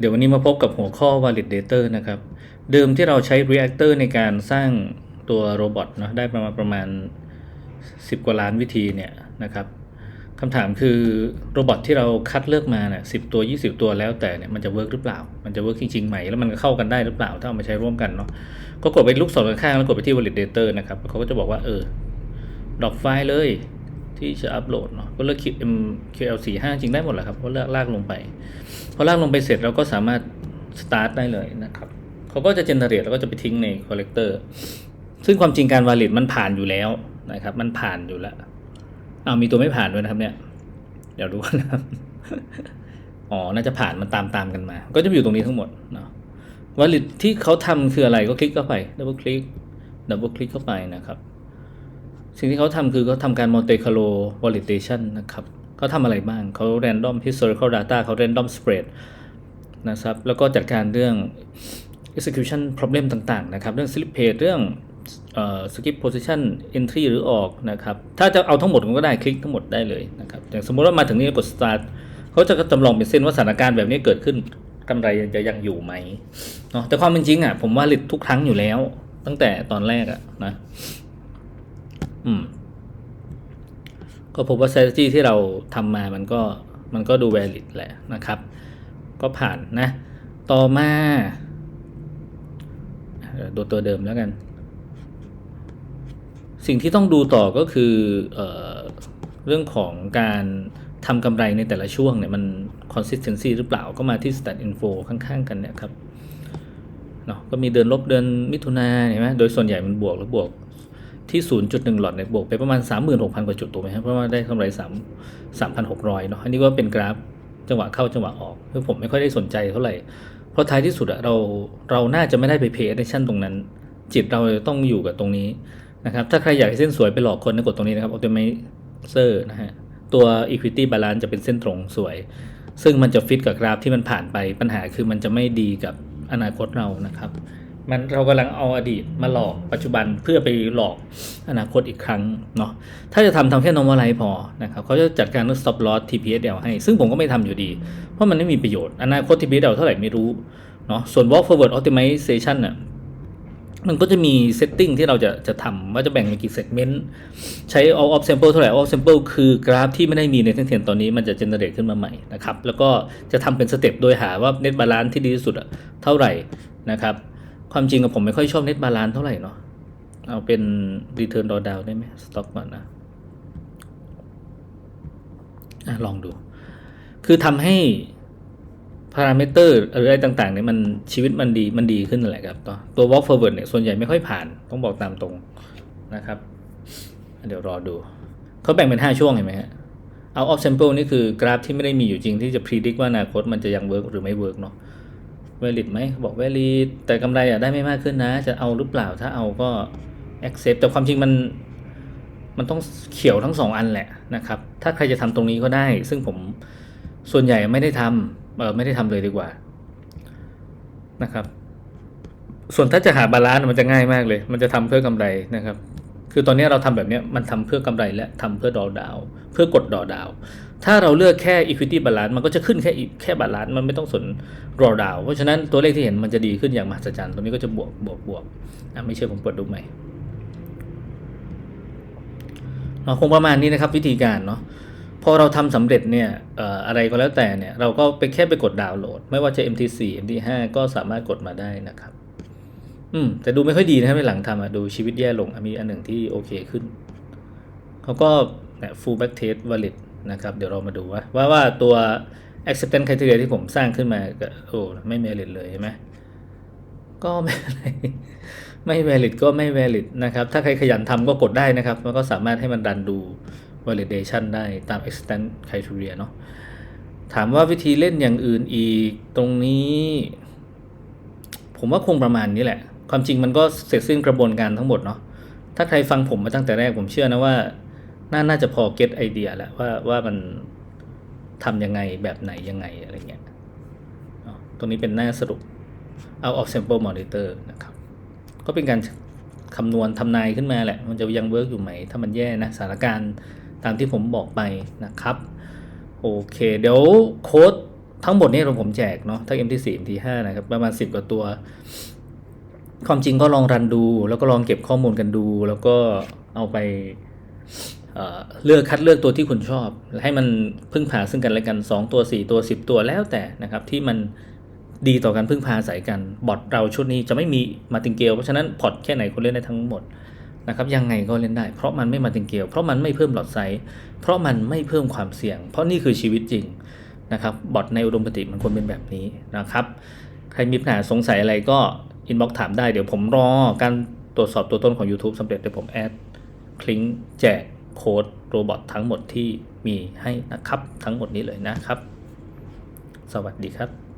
เดี๋ยววันนี้มาพบกับหัวข้อ validator นะครับ เดิมที่เราใช้ reactor ในการสร้างตัวโรบอทเนาะได้ประมาณประมาณ 10 กว่าล้านวิธีเนี่ยนะครับคำถามคือโรบอทที่เราคัดเลือกมาเนี่ยสิตัว 20 ตัวแล้วแต่เนี่ยมันจะเวิร์กหรือเปล่า มันจะเวิร์กจริงๆไหมแล้วมันเข้ากันได้หรือเปล่า ถ้าเอามาใช้ร่วมกันเนาะก็กดไปลูกศรข้างๆแล้วกดไปที่ validator นะครับเขาก็จะบอกว่าเออดรอปไฟล์เลย ที่จะอัปโหลดเนาะก็เลือก MQL45 จริงได้หมดแหละครับก็เลือกลากลงไป พอลากลงไปเสร็จเราก็สามารถ start ได้เลยนะครับเขาก็จะ generate แล้วก็จะไปทิ้งใน collector ซึ่งความจริงการ valid มันผ่านอยู่แล้วนะครับ มันผ่านอยู่แล้วเอามีตัวไม่ผ่านด้วยนะครับเนี่ย เดี๋ยวดูนนะครับอ๋อ น่าจะผ่านมันตามตามกันมา ก็จะอยู่ตรงนี้ทั้งหมดเนาะ valid ที่เขาทำคืออะไรก็คลิกเข้าไป double click double click เข้าไปนะครับ สิ่งที่เขาทำคือเขาทำการ Monte Carlo validation นะครับเขาทำอะไรบ้างเขา random historical data เขา random spread นะครับ แล้วก็จัดการเรื่อง execution problem ต่าง ๆ นะครับ เรื่อง slip page เรื่องเอ่อ skip position entry หรือออกนะครับ ถ้าจะเอาทั้งหมดก็ได้คลิกทั้งหมดได้เลยนะครับ อย่างสมมติว่ามาถึงนี่กด start เขาจะจำลองเป็นเส้นว่าสถานการณ์แบบนี้เกิดขึ้นกำไรจะยังอยู่ไหมเนาะแต่ความเป็นจริงอะผมว่าลิดทุกครั้งอยู่แล้ว ตั้งแต่ตอนแรกอะนะ อืม ก็พบว่า strategy ที่เราทำมามันก็มันก็ดู valid แหละนะครับ ก็ผ่านนะ ต่อมาดูตัวเดิมแล้วกัน สิ่งที่ต้องดูต่อก็คือเออเรื่องของการทำกำไรในแต่ละช่วงเนี่ยมัน consistency หรือเปล่าก็มาที่ stat info ข้างๆ กันเนี่ยครับเนาะก็มีเดือนลบเดือนมิถุนาเห็นไหมโดยส่วนใหญ่มันบวกแล้วบวก ที่ 0.1 หลอดเนี่ยบวกไปประมาณ 36,000 กว่าจุดถูกไหมครับเพราะว่าได้กำไร3 3,600 เนาะอันนี้ก็เป็นกราฟจังหวะเข้าจังหวะออกคือผมไม่ค่อยได้สนใจเท่าไหร่ เพราะท้ายที่สุดอะเราเราน่าจะไม่ได้ไป pay attention ตรงนั้น จิตเราต้องอยู่กับตรงนี้นะครับถ้าใครอยากเส้นสวยไปหลอกคนนกดตรงนี้นะครับ optimizer นะฮะตัว equity balance จะเป็นเส้นตรงสวย ซึ่งมันจะฟิตกับกราฟที่มันผ่านไปปัญหาคือมันจะไม่ดีกับอนาคตเรานะครับ มันเรากำลังเอาอดีตมาหลอกปัจจุบันเพื่อไปหลอกอนาคตอีกครั้งเนาะถ้าจะทำทำแค่ normalize พอนะครับเขาจะจัดการเรื่อง stop loss TPSL ให้ ซึ่งผมก็ไม่ทำอยู่ดี เพราะมันไม่มีประโยชน์อนาคต TPSL เท่าไหร่ไม่รู้เนาะส่วน walk forward optimization น่ะมันก็จะมี setting ที่เราจะจะทำว่าจะแบ่งเป็นกี่ segment ใช้ all of sample เท่าไหร่ all of sample คือกราฟที่ไม่ได้มีในเส้นเทียนตอนนี้มันจะ generate ขึ้นมาใหม่นะครับ แล้วก็จะทำเป็นสเต็ปโดยหาว่า net balance ที่ดีที่สุดเท่าไหร่นะครับ ความจริงกับผมไม่ค่อยชอบ net balance เท่าไหร่เนาะเอาเป็น return drawdown ได้ไหม stop ก่อนนะอะลองดู คือทำให้พารามิเตอร์อะไรต่างๆเนี่ยมันชีวิตมันดีมันดีขึ้นนั่นแหละครับตัวตัว walk forward เนี่ยส่วนใหญ่ไม่ค่อยผ่านต้องบอกตามตรงนะครับ เดี๋ยวรอดู เขาแบ่งเป็น 5 ช่วงเห็นไหมฮะเอา off sample นี่คือกราฟที่ไม่ได้มีอยู่จริงที่จะ predict ว่าอนาคตมันจะยัง work หรือไม่ work เนาะ valid ไหมบอก valid แต่กำไรอะได้ไม่มากขึ้นนะ จะเอาหรือเปล่าถ้าเอาก็ accept แต่ความจริงมันมันต้องเขียวทั้งสองอันแหละนะครับ ถ้าใครจะทำตรงนี้ก็ได้ ซึ่งผมส่วนใหญ่ไม่ได้ทำเออไม่ได้ทำเลยดีกว่านะครับ ส่วนถ้าจะหาบาลานซ์มันจะง่ายมากเลย มันจะทำเพื่อกำไรนะครับ คือตอนนี้เราทำแบบนี้มันทำเพื่อกำไรและทำเพื่อดอดาว เพื่อกดดอดาว ถ้าเราเลือกแค่ equity balance มันก็จะขึ้นแค่แค่บาลานซ์มันไม่ต้องสนรอดาว เพราะฉะนั้นตัวเลขที่เห็นมันจะดีขึ้นอย่างมหัศจรรย์ตรงนี้ก็จะบวกบวกบวกอะไม่เชื่อผมเปิดดูใหม่เนาะคงประมาณนี้นะครับวิธีการเนาะพอเราทำสำเร็จเนี่ยอออะไรก็แล้วแต่เนี่ย เราก็ไปแค่ไปกดดาวน์โหลด ไม่ว่าจะ MT4 MT5 ก็สามารถกดมาได้นะครับ อืม แต่ดูไม่ค่อยดีนะครับในหลังทำอะดูชีวิตแย่ลงมีอันหนึ่งที่โอเคขึ้น เขาก็เนี่ย full back test valid นะครับ เดี๋ยวเรามาดูว่าว่าว่าตัว acceptance criteria ที่ผมสร้างขึ้นมาก็โอ้ไม่ valid เลยใช่ไหมก็ไม่เป็นไรไม่ valid ก็ไม่ valid นะครับ ถ้าใครขยันทำก็กดได้นะครับ มันก็สามารถให้มันดันดู validation ได้ตาม extent criteria เนาะถามว่าวิธีเล่นอย่างอื่นอีกตรงนี้ ผมว่าคงประมาณนี้แหละ ความจริงมันก็เสร็จสิ้นกระบวนการทั้งหมดเนาะถ้าใครฟังผมมาตั้งแต่แรกผมเชื่อนะว่า น่าน่าจะพอเก็ตไอเดียแล้วว่าว่ามันทำยังไงแบบไหนยังไงอะไรเงี้ยตรงนี้เป็นหน้าสรุป out of sample monitor นะครับ ก็เป็นการคำนวณทำนายขึ้นมาแหละ มันจะยังเวิร์กอยู่ไหม ถ้ามันแย่นะสถานการณ์ตามที่ผมบอกไปนะครับ โอเค เดี๋ยวโค้ดทั้งหมดนี้เราผมแจกเนาะทั้ง MT4 MT5 นะครับ ประมาณ 10 กว่าตัว ความจริงก็ลองรันดู แล้วก็ลองเก็บข้อมูลกันดู แล้วก็เอาไปเเลือกคัดเลือกตัวที่คุณชอบ ให้มันพึ่งพาซึ่งกันและกัน 2 ตัว 4 ตัว 10 ตัวแล้วแต่นะครับที่มันดีต่อการพึ่งพาอาศัยกันบอทเราชุดนี้จะไม่มีมาติงเกลเพราะฉะนั้นพอร์ตแค่ไหนคุณเล่นได้ทั้งหมดนะครับยังไงก็เล่นได้ เพราะมันไม่มาติงเกลเพราะมันไม่เพิ่มหลอดไซส์เพราะมันไม่เพิ่มความเสี่ยง เพราะนี่คือชีวิตจริงนะครับบอทในอุดมคติมันควรเป็นแบบนี้นะครับ ใครมีปัญหาสงสัยอะไรก็ อินบ็อกถามได้เดี๋ยวผมรอการตรวจสอบตัวต้นของ YouTube สำเร็จเดี๋ยวผมแอดคลิงแจกโค้ดโรบอททั้งหมดที่มีให้นะครับ ทั้งหมดนี้เลยนะครับ สวัสดีครับ